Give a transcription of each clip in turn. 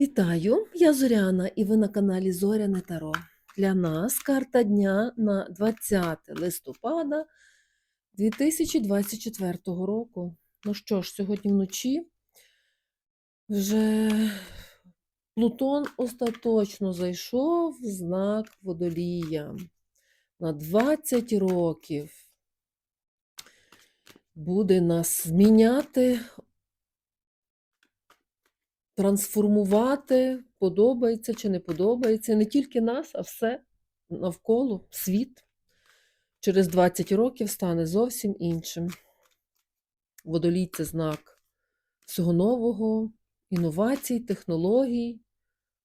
Вітаю, я Зоряна, і ви на каналі Зоряне Таро. Для нас карта дня на 20 листопада 2024 року. Ну що ж, сьогодні вночі вже Плутон остаточно зайшов в знак водолія на 20 років. Буде нас зміняти, трансформувати, подобається чи не подобається. Не тільки нас, а все навколо світ. Через 20 років стане зовсім іншим. Водолій це знак всього нового, інновацій, технологій.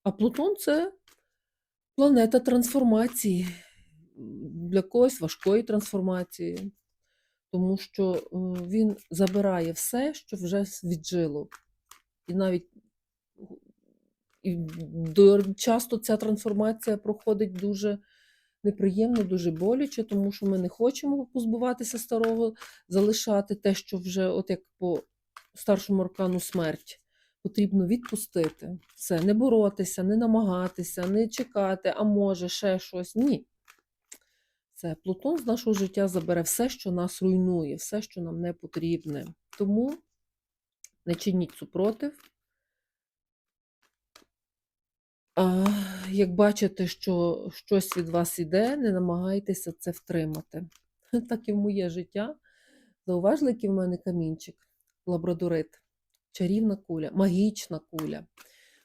А Плутон це планета трансформації, для когось важкої трансформації, тому що е, він забирає все, що вже віджило. І навіть і часто ця трансформація проходить дуже неприємно, дуже боляче, тому що ми не хочемо позбуватися старого, залишати те, що вже, от як по старшому аркану смерть, потрібно відпустити. Все, не боротися, не намагатися, не чекати, а може, ще щось. Ні. Це Плутон з нашого життя забере все, що нас руйнує, все, що нам не потрібне. Тому не чиніть супротив. А, як бачите, що щось від вас іде, не намагайтеся це втримати. Так і в моє життя. Зауважили, який в мене камінчик, лабрадорит, чарівна куля, магічна куля.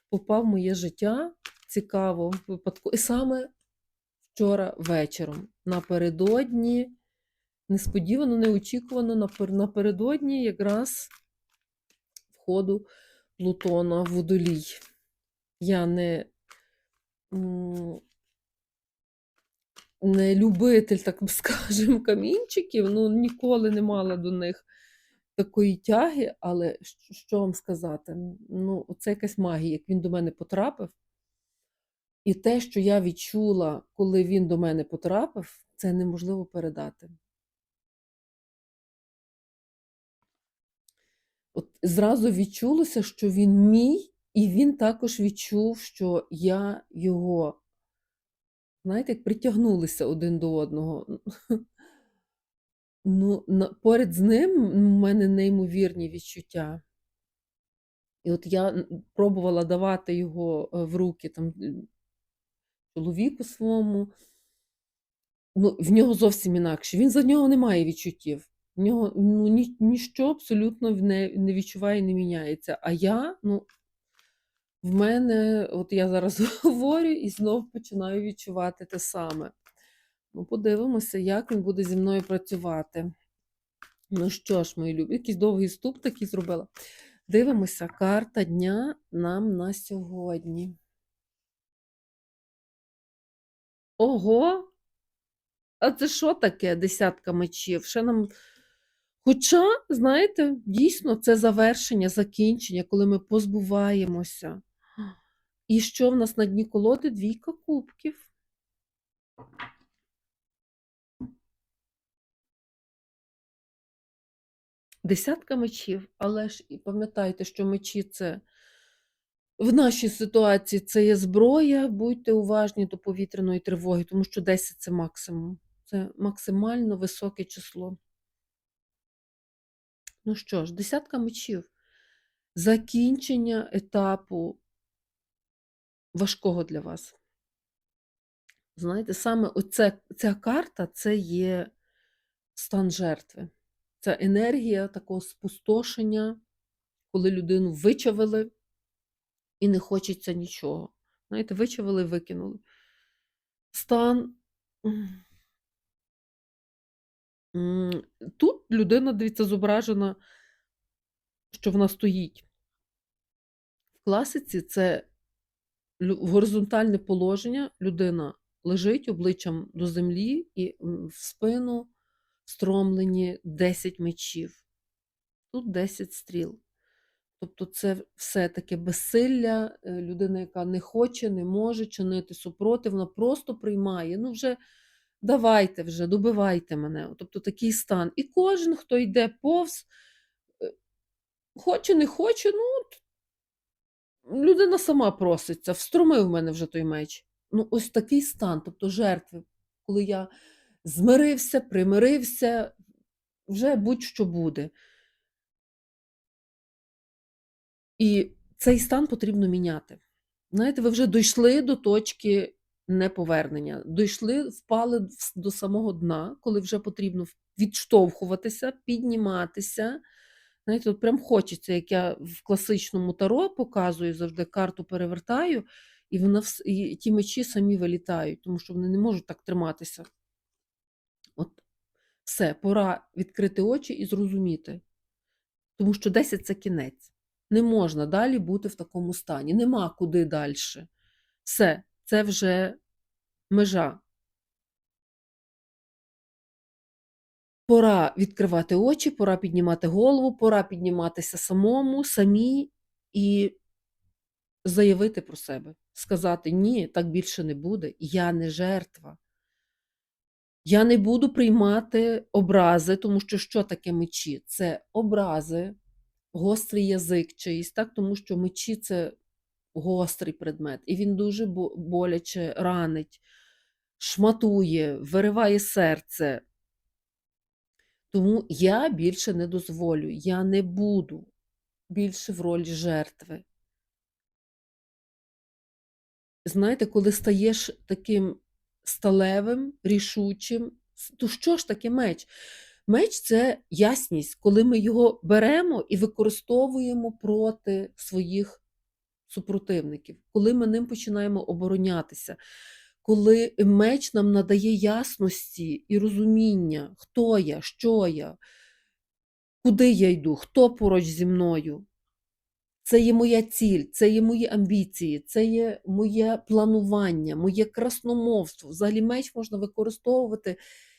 Попав в моє життя цікаво, випадково. І саме вчора вечором, напередодні, несподівано, неочікувано, напередодні якраз входу Плутона в водолій. Я не, не любитель, так скажемо, камінчиків, ну ніколи не мала до них такої тяги, але що вам сказати? Ну, це якась магія, як він до мене потрапив. І те, що я відчула, коли він до мене потрапив, це неможливо передати. От зразу відчулося, що він мій, і він також відчув, що я його. Знаєте, як притягнулися один до одного. Ну, поряд з ним в мене неймовірні відчуття. І от я пробувала давати його е, в руки там, е, чоловіку своєму. Ну, в нього зовсім інакше. Він за нього не має відчуттів. В нього ну, ні, ніщо абсолютно не, не відчуває і не міняється. А я, ну, в мене, от я зараз говорю і знов починаю відчувати те саме. Ну, подивимося, як він буде зі мною працювати. Ну що ж, мої любі, якийсь довгий ступ такий зробила. Дивимося, карта дня нам на сьогодні. Ого! А це що таке десятка мечів? Ще нам. Хоча, знаєте, дійсно, це завершення, закінчення, коли ми позбуваємося. І що в нас на дні колоди? Двійка кубків. Десятка мечів, але ж і пам'ятайте, що мечі це в нашій ситуації це є зброя. Будьте уважні до повітряної тривоги, тому що 10 це максимум. Це максимально високе число. Ну що ж, десятка мечів. Закінчення етапу важкого для вас. Знаєте, саме оце, ця карта це є стан жертви. Це енергія такого спустошення, коли людину вичавили і не хочеться нічого. Знаєте, вичавили, викинули. Стан. Тут людина, дивіться, зображена, що вона стоїть. В класиці це лю- горизонтальне положення, людина лежить обличчям до землі і в спину стромлені 10 мечів. Тут 10 стріл. Тобто це все таке безсилля, е, людина, яка не хоче, не може чинити супротив, вона просто приймає. Ну, вже давайте вже, добивайте мене. Тобто такий стан. І кожен, хто йде повз, е, хоче, не хоче, ну, людина сама проситься, встромив мене вже той меч. Ну, ось такий стан, тобто жертви, коли я змирився, примирився, вже будь-що буде. І цей стан потрібно міняти. Знаєте, ви вже дійшли до точки неповернення, дійшли, впали до самого дна, коли вже потрібно відштовхуватися, підніматися. Знаєте, от прям хочеться, як я в класичному таро показую, завжди карту перевертаю, і, вона, і ті мечі самі вилітають, тому що вони не можуть так триматися. От все, пора відкрити очі і зрозуміти. Тому що 10 це кінець. Не можна далі бути в такому стані. Нема куди далі. Все, це вже межа. Пора відкривати очі, пора піднімати голову, пора підніматися самому, самі і заявити про себе. Сказати: ні, так більше не буде. Я не жертва. Я не буду приймати образи, тому що що таке мечі? Це образи, гострий язик чиїсь, так? тому що мечі це гострий предмет, і він дуже боляче ранить, шматує, вириває серце. Тому я більше не дозволю, я не буду більше в ролі жертви. Знаєте, коли стаєш таким сталевим, рішучим, то що ж таке меч? Меч це ясність, коли ми його беремо і використовуємо проти своїх супротивників, коли ми ним починаємо оборонятися, коли меч нам надає ясності і розуміння, хто я, що я, куди я йду, хто поруч зі мною. Це є моя ціль, це є мої амбіції, це є моє планування, моє красномовство. Взагалі меч можна використовувати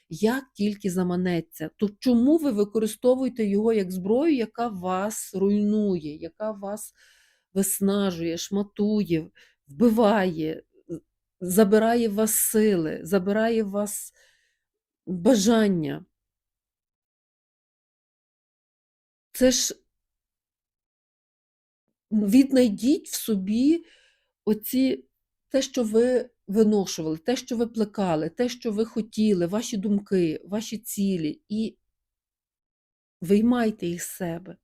як тільки заманеться. То чому ви використовуєте його як зброю, яка вас руйнує, яка вас виснажує, шматує, вбиває, забирає в вас сили, забирає в вас бажання? Це ж віднайдіть в собі оці, те, що ви виношували, те, що ви плекали, те, що ви хотіли, ваші думки, ваші цілі, і виймайте їх з себе.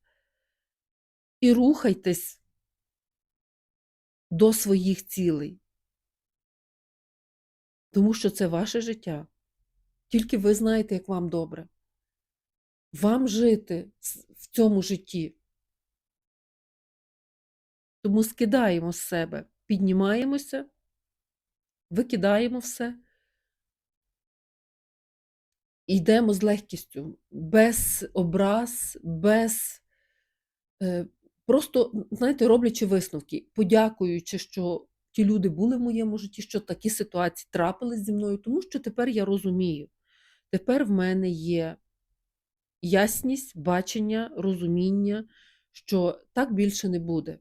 І рухайтесь до своїх цілей. Тому що це ваше життя. Тільки ви знаєте, як вам добре. Вам жити в цьому житті. Тому скидаємо з себе, піднімаємося, викидаємо все. йдемо з легкістю, без образ, без е, просто, знаєте, роблячи висновки, подякуючи, що ті люди були в моєму житті, що такі ситуації трапились зі мною, тому що тепер я розумію. Тепер в мене є ясність, бачення, розуміння, що так більше не буде.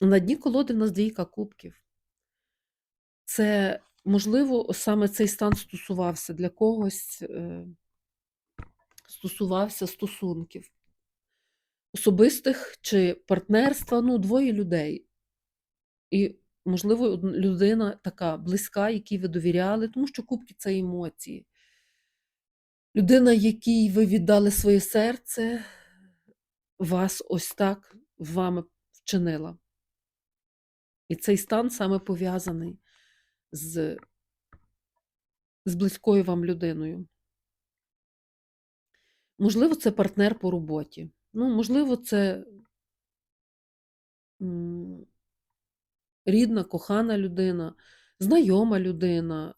На дні колоди в нас двійка кубків. Це, можливо, саме цей стан стосувався для когось, е, стосувався стосунків особистих чи партнерства, ну, двоє людей. І, можливо, людина така близька, якій ви довіряли, тому що кубки це емоції. Людина, якій ви віддали своє серце, вас ось так вами вчинила. І цей стан саме пов'язаний з, з близькою вам людиною. Можливо, це партнер по роботі. Ну, можливо, це рідна, кохана людина, знайома людина,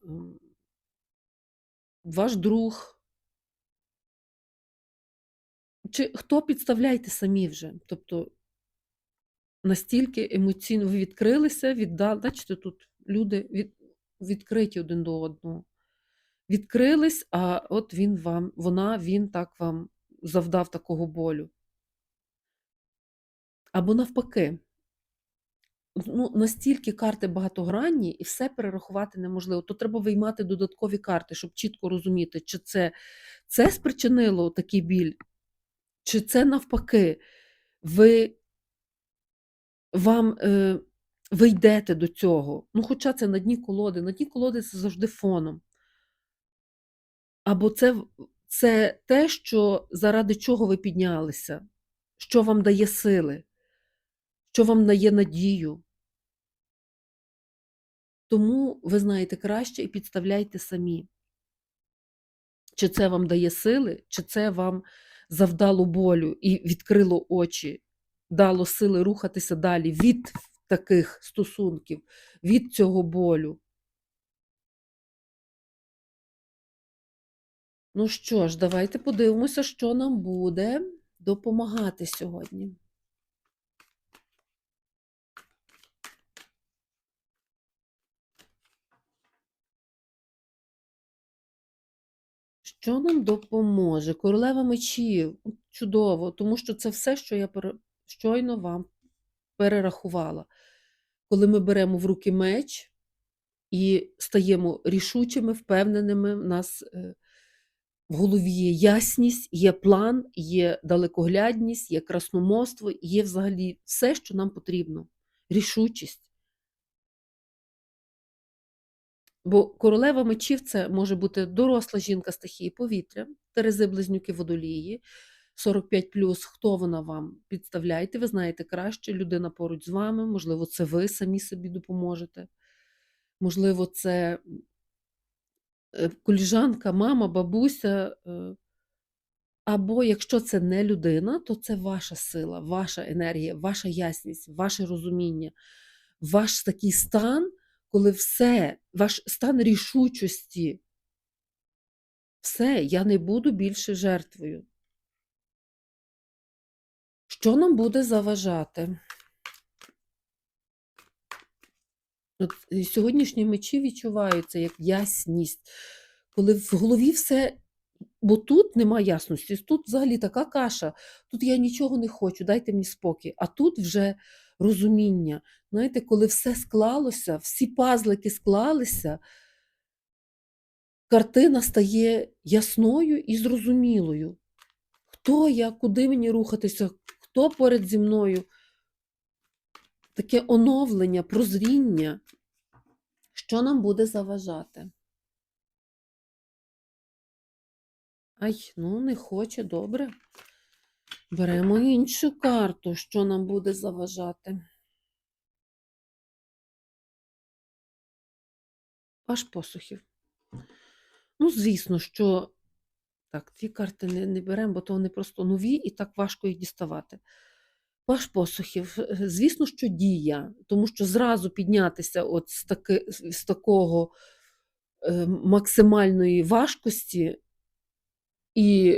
ваш друг. Чи хто підставляйте самі вже? Тобто настільки емоційно ви відкрилися, віддали. Бачите, тут люди від, відкриті один до одного. Відкрились, а от він вам, вона, він так вам завдав такого болю. Або навпаки, ну, настільки карти багатогранні, і все перерахувати неможливо. То треба виймати додаткові карти, щоб чітко розуміти, чи це, це спричинило такий біль, чи це навпаки ви вам, е, ви йдете до цього. Ну, хоча це на дні колоди. На дні колоди це завжди фоном. Або це, це те, що заради чого ви піднялися, що вам дає сили, що вам дає надію. Тому ви знаєте краще і підставляйте самі. Чи це вам дає сили, чи це вам завдало болю і відкрило очі, дало сили рухатися далі від таких стосунків, від цього болю. Ну що ж, давайте подивимося, що нам буде допомагати сьогодні. Що нам допоможе? Королева мечів. Чудово, тому що це все, що я щойно вам перерахувала. Коли ми беремо в руки меч і стаємо рішучими, впевненими, в нас е, в голові є ясність, є план, є далекоглядність, є красномовство, є взагалі все, що нам потрібно. Рішучість. Бо королева мечів це може бути доросла жінка стихії повітря, Терези близнюки водолії, 45 хто вона вам? Підставляйте, ви знаєте краще, людина поруч з вами, можливо, це ви самі собі допоможете. Можливо, це е, коліжанка, мама, бабуся. е, Або якщо це не людина, то це ваша сила, ваша енергія, ваша ясність, ваше розуміння, ваш такий стан, коли все, ваш стан рішучості. Все, я не буду більше жертвою. Що нам буде заважати? От е, сьогоднішні мечі відчуваються як ясність, коли в голові все. Бо тут нема ясності, тут взагалі така каша, тут я нічого не хочу, дайте мені спокій. А тут вже розуміння. Знаєте, коли все склалося, всі пазлики склалися, картина стає ясною і зрозумілою. Хто я, куди мені рухатися, хто поряд зі мною? Таке оновлення, прозріння, що нам буде заважати? Ай, ну не хоче, добре. Беремо іншу карту, що нам буде заважати. Аж посухів. Ну, звісно, що. Так, дві карти не, не беремо, бо то вони просто нові і так важко їх діставати. Паш посухів, звісно, що дія, тому що зразу піднятися от з, таки, з такого е, максимальної важкості і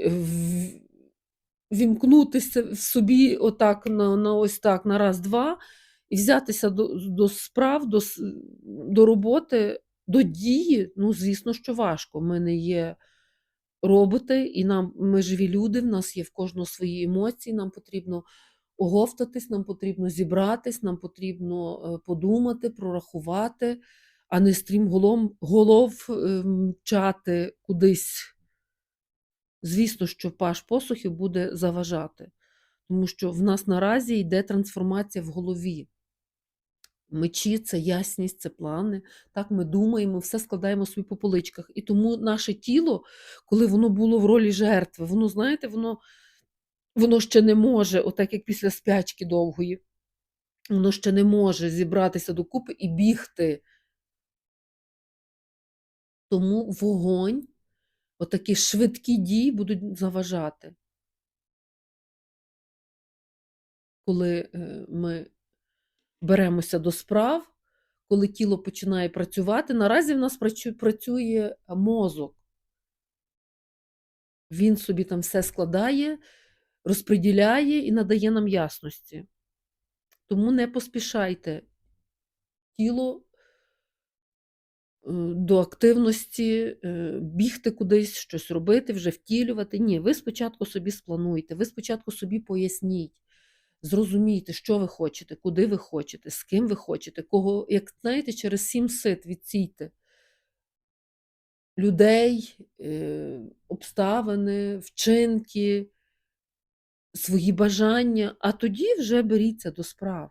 вімкнутися в собі отак на, на ось так на раз-два, і взятися до, до справ, до, до роботи, до дії, ну, звісно, що важко. Ми не є роботи, і нам ми живі люди, в нас є в кожного свої емоції, нам потрібно оговтатись, нам потрібно зібратись, нам потрібно е, подумати, прорахувати, а не стрім голом, голов мчати кудись. Звісно, що паш посухів буде заважати, тому що в нас наразі йде трансформація в голові. Мечі це ясність, це плани. Так ми думаємо, все складаємо собі по поличках. І тому наше тіло, коли воно було в ролі жертви, воно, знаєте, воно, воно ще не може, отак як після спячки довгої, воно ще не може зібратися докупи і бігти. Тому вогонь, отакі швидкі дії будуть заважати. Коли е, ми беремося до справ, коли тіло починає працювати. Наразі в нас працює мозок. Він собі там все складає, розподіляє і надає нам ясності. Тому не поспішайте тіло до активності, е, бігти кудись, щось робити, вже втілювати. Ні, ви спочатку собі сплануйте, ви спочатку собі поясніть. Зрозумійте, що ви хочете, куди ви хочете, з ким ви хочете, кого, як знаєте, через сім сит відсійте людей, е, обставини, вчинки, свої бажання, а тоді вже беріться до справ.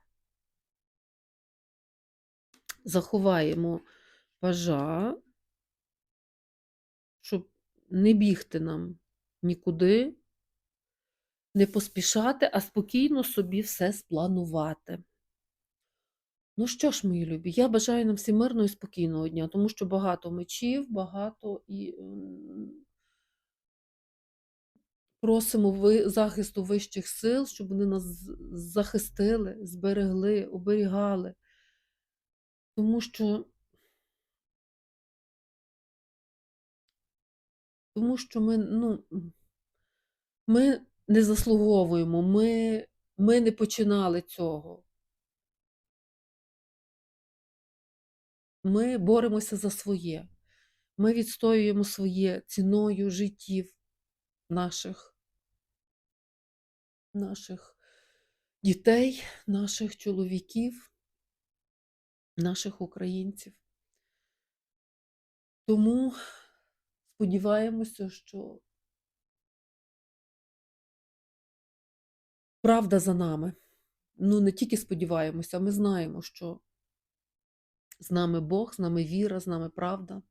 Заховаємо пажа, щоб не бігти нам нікуди, не поспішати, а спокійно собі все спланувати. Ну що ж, мої любі, я бажаю нам всім мирного і спокійного дня, тому що багато мечів, багато і просимо захисту вищих сил, щоб вони нас захистили, зберегли, оберігали. Тому що, тому що ми, ну, ми не заслуговуємо, ми, ми не починали цього. Ми боремося за своє. Ми відстоюємо своє ціною життів наших, наших дітей, наших чоловіків, наших українців. Тому сподіваємося, що правда за нами. Ну, не тільки сподіваємося, ми знаємо, що з нами Бог, з нами віра, з нами правда.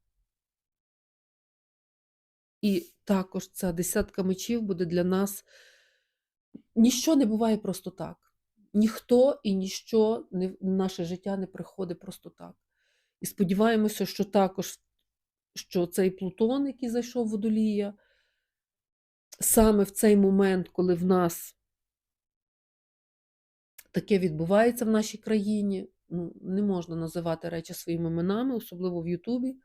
І також ця десятка мечів буде для нас. Ніщо не буває просто так. Ніхто і ніщо не, наше життя не приходить просто так. І сподіваємося, що також що цей Плутон, який зайшов в водолія, саме в цей момент, коли в нас таке відбувається в нашій країні, ну, не можна називати речі своїми іменами, особливо в Ютубі.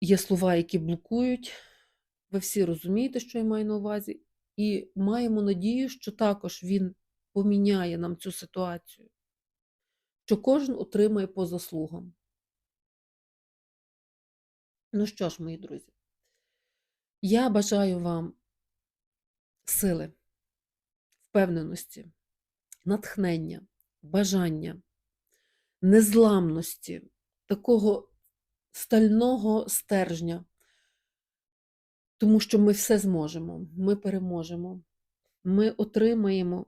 Є слова, які блокують. Ви всі розумієте, що я маю на увазі. І маємо надію, що також він поміняє нам цю ситуацію, що кожен отримає по заслугам. Ну що ж, мої друзі, я бажаю вам сили, впевненості, натхнення, бажання, незламності, такого стального стержня, тому що ми все зможемо, ми переможемо, ми отримаємо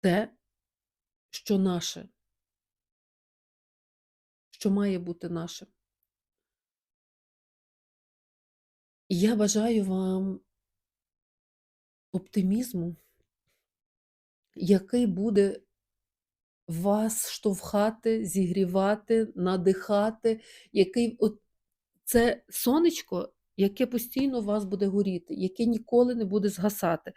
те, що наше, що має бути наше. І я бажаю вам оптимізму, який буде вас штовхати, зігрівати, надихати, який от це сонечко, яке постійно у вас буде горіти, яке ніколи не буде згасати.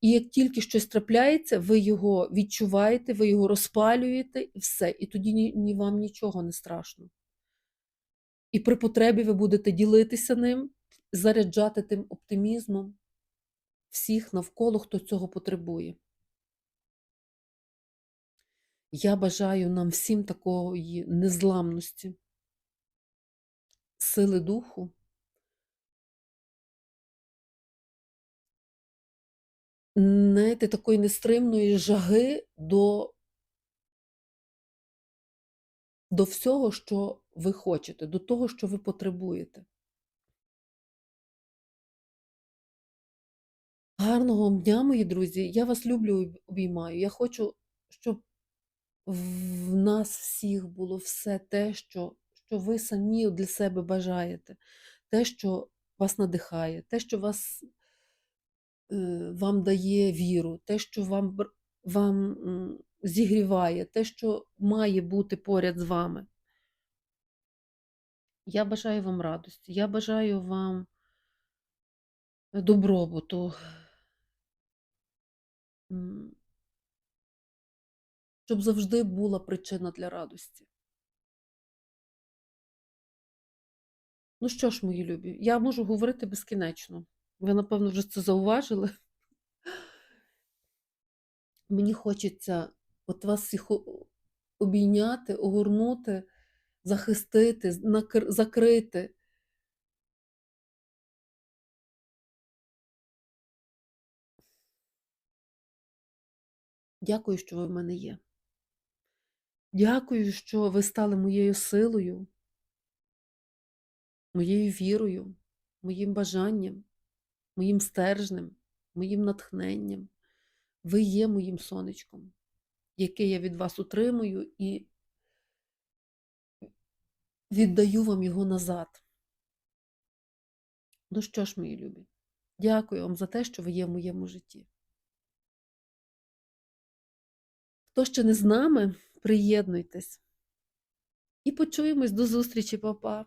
І як тільки щось трапляється, ви його відчуваєте, ви його розпалюєте і все. І тоді ні, ні вам нічого не страшно. І при потребі ви будете ділитися ним, заряджати тим оптимізмом всіх навколо, хто цього потребує. Я бажаю нам всім такої незламності, сили духу, знаєте, такої нестримної жаги до, до всього, що ви хочете, до того, що ви потребуєте. Гарного дня, мої друзі. Я вас люблю і обіймаю. Я хочу, щоб в нас всіх було все те, що, що ви самі для себе бажаєте, те, що вас надихає, те, що вас, е, вам дає віру, те, що вам, вам зігріває, те, що має бути поряд з вами. Я бажаю вам радості, я бажаю вам добробуту, щоб завжди була причина для радості. Ну що ж, мої любі, я можу говорити безкінечно. Ви, напевно, вже це зауважили. Мені хочеться от вас всіх обійняти, огорнути, захистити, закрити. Дякую, що ви в мене є. Дякую, що ви стали моєю силою, моєю вірою, моїм бажанням, моїм стержнем, моїм натхненням. Ви є моїм сонечком, яке я від вас утримую і віддаю вам його назад. Ну що ж, мої любі, дякую вам за те, що ви є в моєму житті. Хто ще не з нами, приєднуйтесь. І почуємось до зустрічі, папа.